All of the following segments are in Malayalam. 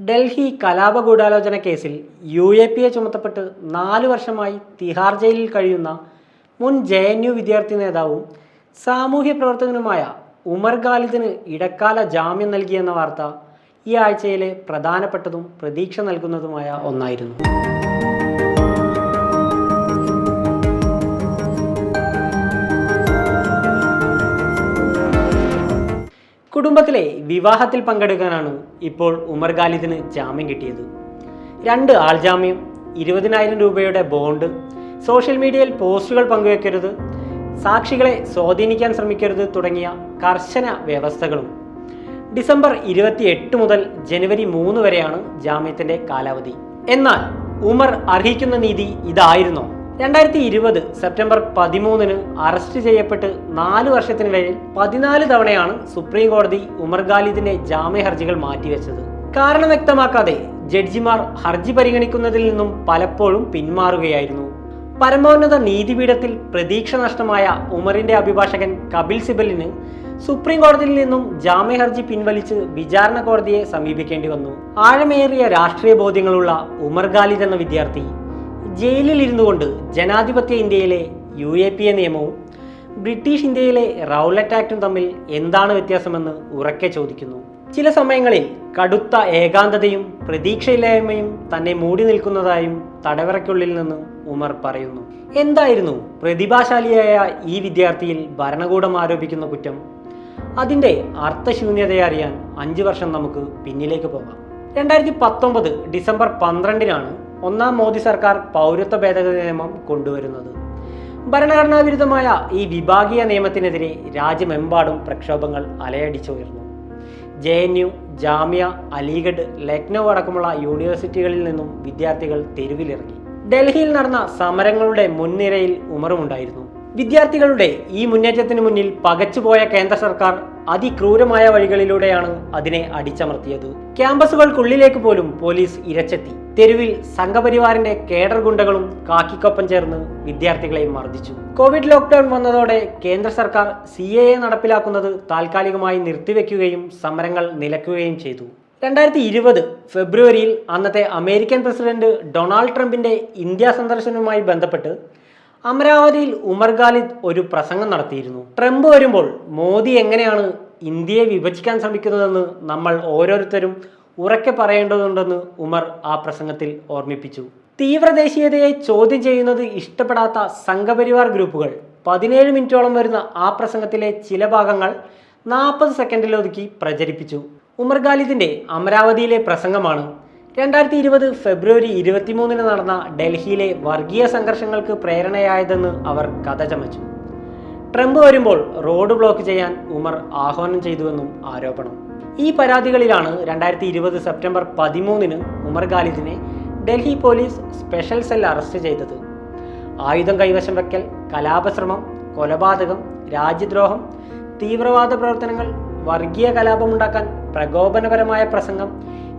ഡൽഹി കലാപ ഗൂഢാലോചന കേസിൽ യു എ പി എ ചുമത്തപ്പെട്ട് നാല് വർഷമായി തിഹാർ ജയിലിൽ കഴിയുന്ന മുൻ ജെ എൻ യു വിദ്യാർത്ഥി നേതാവും സാമൂഹ്യ പ്രവർത്തകനുമായ ഉമർ ഖാലിദിന് ഇടക്കാല ജാമ്യം നൽകിയെന്ന വാർത്ത ഈ ആഴ്ചയിലെ പ്രധാനപ്പെട്ടതും പ്രതീക്ഷ നൽകുന്നതുമായ ഒന്നായിരുന്നു. കുടുംബത്തിലെ വിവാഹത്തിൽ പങ്കെടുക്കാനാണ് ഇപ്പോൾ ഉമർ ഖാലിദിന് ജാമ്യം കിട്ടിയത്. രണ്ട് ആൾ ജാമ്യം ഇരുപതിനായിരം രൂപയുടെ ബോണ്ട് സോഷ്യൽ മീഡിയയിൽ പോസ്റ്റുകൾ പങ്കുവെക്കരുത് സാക്ഷികളെ സ്വാധീനിക്കാൻ ശ്രമിക്കരുത് തുടങ്ങിയ കർശന വ്യവസ്ഥകളും. ഡിസംബർ ഇരുപത്തി എട്ട് മുതൽ ജനുവരി മൂന്ന് വരെയാണ് ജാമ്യത്തിന്റെ കാലാവധി. എന്നാൽ ഉമർ അർഹിക്കുന്ന നീതി ഇതായിരുന്നോ? രണ്ടായിരത്തി ഇരുപത് സെപ്റ്റംബർ പതിമൂന്നിന് അറസ്റ്റ് ചെയ്യപ്പെട്ട് നാല് വർഷത്തിനിടയിൽ പതിനാല് തവണയാണ് സുപ്രീം കോടതി ഉമർ ഖാലിദിന്റെ ജാമ്യ ഹർജികൾ മാറ്റിവെച്ചത്. കാരണം വ്യക്തമാക്കാതെ ജഡ്ജിമാർ ഹർജി പരിഗണിക്കുന്നതിൽ നിന്നും പലപ്പോഴും പിന്മാറുകയായിരുന്നു. പരമോന്നത നീതിപീഠത്തിൽ പ്രതീക്ഷ നഷ്ടമായ ഉമറിന്റെ അഭിഭാഷകൻ കപിൽ സിബലിന് സുപ്രീം കോടതിയിൽ നിന്നും ജാമ്യ ഹർജി പിൻവലിച്ച് വിചാരണ കോടതിയെ സമീപിക്കേണ്ടി വന്നു. ആഴമേറിയ രാഷ്ട്രീയ ബോധ്യങ്ങളുള്ള ഉമർ ഖാലിദ് എന്ന വിദ്യാർത്ഥി ജയിലിൽ ഇരുന്നു കൊണ്ട് ജനാധിപത്യ ഇന്ത്യയിലെ യു എ പി എ നിയമവും ബ്രിട്ടീഷ് ഇന്ത്യയിലെ റൗലറ്റ് ആക്ടും തമ്മിൽ എന്താണ് വ്യത്യാസമെന്ന് ഉറക്കെ ചോദിക്കുന്നു. ചില സമയങ്ങളിൽ കടുത്ത ഏകാന്തതയും പ്രതീക്ഷയില്ലായ്മയും തന്നെ മൂടി നിൽക്കുന്നതായും തടവറയ്ക്കുള്ളിൽ നിന്ന് ഉമർ പറയുന്നു. എന്തായിരുന്നു പ്രതിഭാശാലിയായ ഈ വിദ്യാർത്ഥിയിൽ ഭരണകൂടം ആരോപിക്കുന്ന കുറ്റം? അതിന്റെ അർത്ഥശൂന്യതയെ അറിയാൻ അഞ്ച് വർഷം നമുക്ക് പിന്നിലേക്ക് പോകാം. രണ്ടായിരത്തി പത്തൊമ്പത് ഡിസംബർ പന്ത്രണ്ടിനാണ് ഒന്നാം മോദി സർക്കാർ പൗരത്വ ഭേദഗതി നിയമം കൊണ്ടുവരുന്നത്. ഭരണഘടനാ വിരുദ്ധമായ ഈ വിഭാഗീയ നിയമത്തിനെതിരെ രാജ്യമെമ്പാടും പ്രക്ഷോഭങ്ങൾ അലയടിച്ചുയർന്നു. ജെ എൻ യു ജാമ്യ അലിഗഡ് ലക്നൗ അടക്കമുള്ള യൂണിവേഴ്സിറ്റികളിൽ നിന്നും വിദ്യാർത്ഥികൾ തെരുവിലിറങ്ങി. ഡൽഹിയിൽ നടന്ന സമരങ്ങളുടെ മുൻനിരയിൽ ഉമറുമുണ്ടായിരുന്നു. വിദ്യാർത്ഥികളുടെ ഈ മുന്നേറ്റത്തിന് മുന്നിൽ പകച്ചുപോയ കേന്ദ്ര സർക്കാർ അതിക്രൂരമായ വഴികളിലൂടെയാണ് അതിനെ അടിച്ചമർത്തിയത്. ക്യാമ്പസുകൾക്കുള്ളിലേക്ക് പോലും പോലീസ് ഇരച്ചെത്തി. തെരുവിൽ സംഘപരിവാറിന്റെ കേഡർ ഗുണ്ടകളും കാക്കിക്കൊപ്പം ചേർന്ന് വിദ്യാർത്ഥികളെ മർദ്ദിച്ചു. കോവിഡ് ലോക്ക്ഡൌൺ വന്നതോടെ കേന്ദ്ര സർക്കാർ സി എ നടപ്പിലാക്കുന്നത് താൽക്കാലികമായി നിർത്തിവെക്കുകയും സമരങ്ങൾ നിലക്കുകയും ചെയ്തു. രണ്ടായിരത്തി ഇരുപത് ഫെബ്രുവരിയിൽ അന്നത്തെ അമേരിക്കൻ പ്രസിഡന്റ് ഡൊണാൾഡ് ട്രംപിന്റെ ഇന്ത്യ സന്ദർശനവുമായി ബന്ധപ്പെട്ട് അമരാവതിയിൽ ഉമർ ഖാലിദ് ഒരു പ്രസംഗം നടത്തിയിരുന്നു. ട്രംപ് വരുമ്പോൾ മോദി എങ്ങനെയാണ് ഇന്ത്യയെ വിഭജിക്കാൻ ശ്രമിക്കുന്നതെന്ന് നമ്മൾ ഓരോരുത്തരും ഉറക്കെ പറയേണ്ടതുണ്ടെന്ന് ഉമർ ആ പ്രസംഗത്തിൽ ഓർമ്മിപ്പിച്ചു. തീവ്രദേശീയതയെ ചോദ്യം ചെയ്യുന്നത് ഇഷ്ടപ്പെടാത്ത സംഘപരിവാർ ഗ്രൂപ്പുകൾ പതിനേഴ് മിനിറ്റോളം വരുന്ന ആ പ്രസംഗത്തിലെ ചില ഭാഗങ്ങൾ നാൽപ്പത് സെക്കൻഡിലൊതുക്കി പ്രചരിപ്പിച്ചു. ഉമർ ഖാലിദിന്റെ അമരാവതിയിലെ പ്രസംഗമാണ് രണ്ടായിരത്തി ഇരുപത് ഫെബ്രുവരി ഇരുപത്തിമൂന്നിന് നടന്ന ഡൽഹിയിലെ വർഗീയ സംഘർഷങ്ങൾക്ക് പ്രേരണയായതെന്ന് അവർ കഥ ചമച്ചു. ട്രംപ് വരുമ്പോൾ റോഡ് ബ്ലോക്ക് ചെയ്യാൻ ഉമർ ആഹ്വാനം ചെയ്തുവെന്നും ആരോപണം. ഈ പരാതികളിലാണ് രണ്ടായിരത്തി ഇരുപത് സെപ്റ്റംബർ പതിമൂന്നിന് Umar ഖാലിദിനെ Delhi police special cell arrest ചെയ്തത്. ആയുധം കൈവശം വെക്കൽ കലാപശ്രമം കൊലപാതകം രാജ്യദ്രോഹം തീവ്രവാദ പ്രവർത്തനങ്ങൾ വർഗീയ കലാപമുണ്ടാക്കാൻ പ്രകോപനപരമായ പ്രസംഗം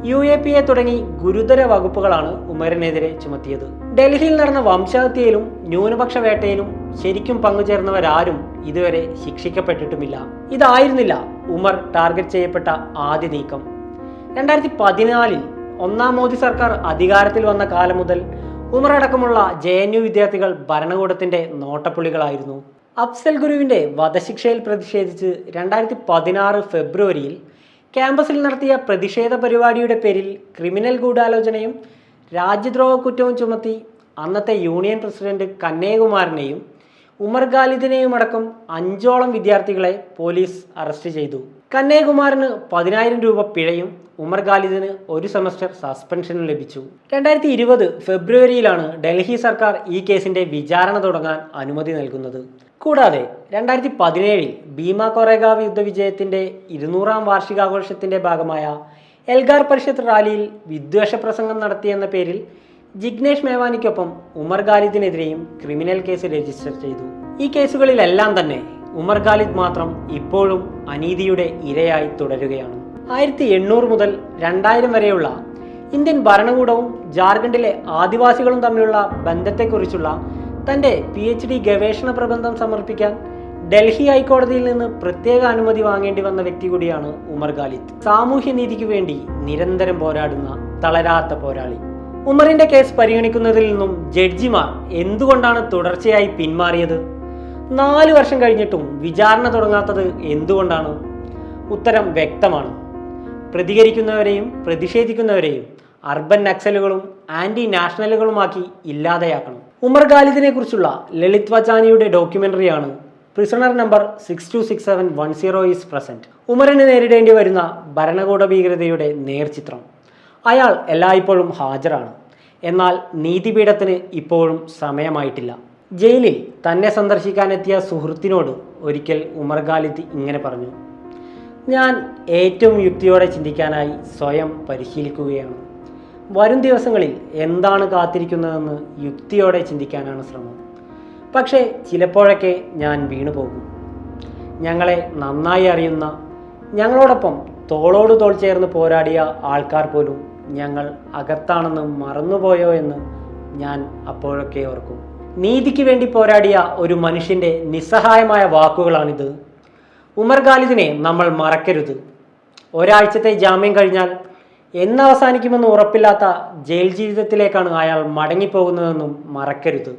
യു എ പി എ തുടങ്ങി ഗുരുതര വകുപ്പുകളാണ് ഉമറിനെതിരെ ചുമത്തിയത്. ഡൽഹിയിൽ നടന്ന വംശഹത്യയിലും ന്യൂനപക്ഷ വേട്ടയിലും ശരിക്കും പങ്കുചേർന്നവരാരും ഇതുവരെ ശിക്ഷിക്കപ്പെട്ടിട്ടുമില്ല. ഇതായിരുന്നില്ല ഉമർ ടാർഗറ്റ് ചെയ്യപ്പെട്ട ആദ്യ നീക്കം. രണ്ടായിരത്തി പതിനാലിൽ ഒന്നാം മോദി സർക്കാർ അധികാരത്തിൽ വന്ന കാലം മുതൽ ഉമർ അടക്കമുള്ള ജെ എൻ യു വിദ്യാർത്ഥികൾ ഭരണകൂടത്തിന്റെ നോട്ടപ്പുള്ളികളായിരുന്നു. അഫ്സൽ ഗുരുവിന്റെ വധശിക്ഷയിൽ പ്രതിഷേധിച്ച് രണ്ടായിരത്തി പതിനാറ് ഫെബ്രുവരിയിൽ ക്യാമ്പസിൽ നടത്തിയ പ്രതിഷേധ പരിപാടിയുടെ പേരിൽ ക്രിമിനൽ ഗൂഢാലോചനയും രാജ്യദ്രോഹ കുറ്റവും ചുമത്തി അന്നത്തെ യൂണിയൻ പ്രസിഡന്റ് കന്നയകുമാറിനെയും ഉമർ ഖാലിദിനെയും അടക്കം അഞ്ചോളം വിദ്യാർത്ഥികളെ പോലീസ് അറസ്റ്റ് ചെയ്തു. കന്നയകുമാറിന് പതിനായിരം രൂപ പിഴയും ഉമർ ഖാലിദിന് ഒരു സെമസ്റ്റർ സസ്പെൻഷനും ലഭിച്ചു. രണ്ടായിരത്തി ഇരുപത് ഫെബ്രുവരിയിലാണ് ഡൽഹി സർക്കാർ ഈ കേസിന്റെ വിചാരണ തുടങ്ങാൻ അനുമതി നൽകുന്നത്. കൂടാതെ രണ്ടായിരത്തി പതിനേഴിൽ ഭീമ കൊറേഗാവ് യുദ്ധവിജയത്തിന്റെ ഇരുന്നൂറാം വാർഷികാഘോഷത്തിന്റെ ഭാഗമായ എൽഗാർ പരിഷത്ത് റാലിയിൽ വിദ്വേഷ പ്രസംഗം നടത്തിയെന്ന പേരിൽ ജിഗ്നേഷ് മേവാനിക്കൊപ്പം ഉമർ ഖാലിദിനെതിരെയും ക്രിമിനൽ കേസ് രജിസ്റ്റർ ചെയ്തു. ഈ കേസുകളിലെല്ലാം തന്നെ ഉമർ ഖാലിദ് മാത്രം ഇപ്പോഴും അനീതിയുടെ ഇരയായി തുടരുകയാണ്. ആയിരത്തി എണ്ണൂറ് മുതൽ രണ്ടായിരം വരെയുള്ള ഇന്ത്യൻ ഭരണകൂടവും ജാർഖണ്ഡിലെ ആദിവാസികളും തമ്മിലുള്ള ബന്ധത്തെക്കുറിച്ചുള്ള തന്റെ പി എച്ച് ഡി ഗവേഷണ പ്രബന്ധം സമർപ്പിക്കാൻ ഡൽഹി ഹൈക്കോടതിയിൽ നിന്ന് പ്രത്യേക അനുമതി വാങ്ങേണ്ടി വന്ന വ്യക്തി കൂടിയാണ് ഉമർ ഖാലിദ്. സാമൂഹ്യ നീതിക്ക് വേണ്ടി നിരന്തരം പോരാടുന്ന തളരാത്ത പോരാളി. ഉമറിന്റെ കേസ് പരിഗണിക്കുന്നതിൽ നിന്നും ജഡ്ജിമാർ എന്തുകൊണ്ടാണ് തുടർച്ചയായി പിന്മാറിയത്? നാല് വർഷം കഴിഞ്ഞിട്ടും വിചാരണ തുടങ്ങാത്തത് എന്തുകൊണ്ടാണ്? ഉത്തരം വ്യക്തമാണ്. പ്രതികരിക്കുന്നവരെയും പ്രതിഷേധിക്കുന്നവരെയും അർബൻ നക്സലുകളും ആന്റി നാഷണലുകളുമാക്കി ഇല്ലാതെയാക്കണം. ഉമർ ഖാലിദിനെ കുറിച്ചുള്ള ലളിത് വചാനിയുടെ ഡോക്യുമെന്ററിയാണ് prisoner number six two six seven one zero is present ഉമറിന് നേരിടേണ്ടി വരുന്ന ഭരണകൂട ഭീകരതയുടെ നേർചിത്രം. അയാൾ എല്ലായ്പ്പോഴും ഹാജരാണ്. എന്നാൽ നീതിപീഠത്തിന് ഇപ്പോഴും സമയമായിട്ടില്ല. ജയിലിൽ തന്നെ സന്ദർശിക്കാനെത്തിയ സുഹൃത്തിനോട് ഒരിക്കൽ ഉമർ ഖാലിദ് ഇങ്ങനെ പറഞ്ഞു. ഞാൻ ഏറ്റവും യുക്തിയോടെ ചിന്തിക്കാനായി സ്വയം പരിശീലിക്കുകയാണ്. വരും ദിവസങ്ങളിൽ എന്താണ് കാത്തിരിക്കുന്നതെന്ന് യുക്തിയോടെ ചിന്തിക്കാനാണ് ശ്രമം. പക്ഷേ ചിലപ്പോഴൊക്കെ ഞാൻ വീണു പോകും ഞങ്ങളെ നന്നായി അറിയുന്ന ഞങ്ങളോടൊപ്പം തോളോട് തോൾ ചേർന്ന് പോരാടിയ ആൾക്കാർ പോലും ഞങ്ങൾ അകത്താണെന്ന് മറന്നുപോയോ എന്ന് ഞാൻ അപ്പോഴൊക്കെ ഓർക്കും. നീതിക്ക് വേണ്ടി പോരാടിയ ഒരു മനുഷ്യന്റെ നിസ്സഹായമായ വാക്കുകളാണിത്. ഉമർ ഖാലിദിനെ നമ്മൾ മറക്കരുത്. ഒരാഴ്ചത്തെ ജാമ്യം കഴിഞ്ഞാൽ എന്ന് അവസാനിക്കുമെന്ന് ഉറപ്പില്ലാത്ത ജയിൽ ജീവിതത്തിലേക്കാണ് അയാൾ മടങ്ങിപ്പോകുന്നതെന്നും മറക്കരുത്.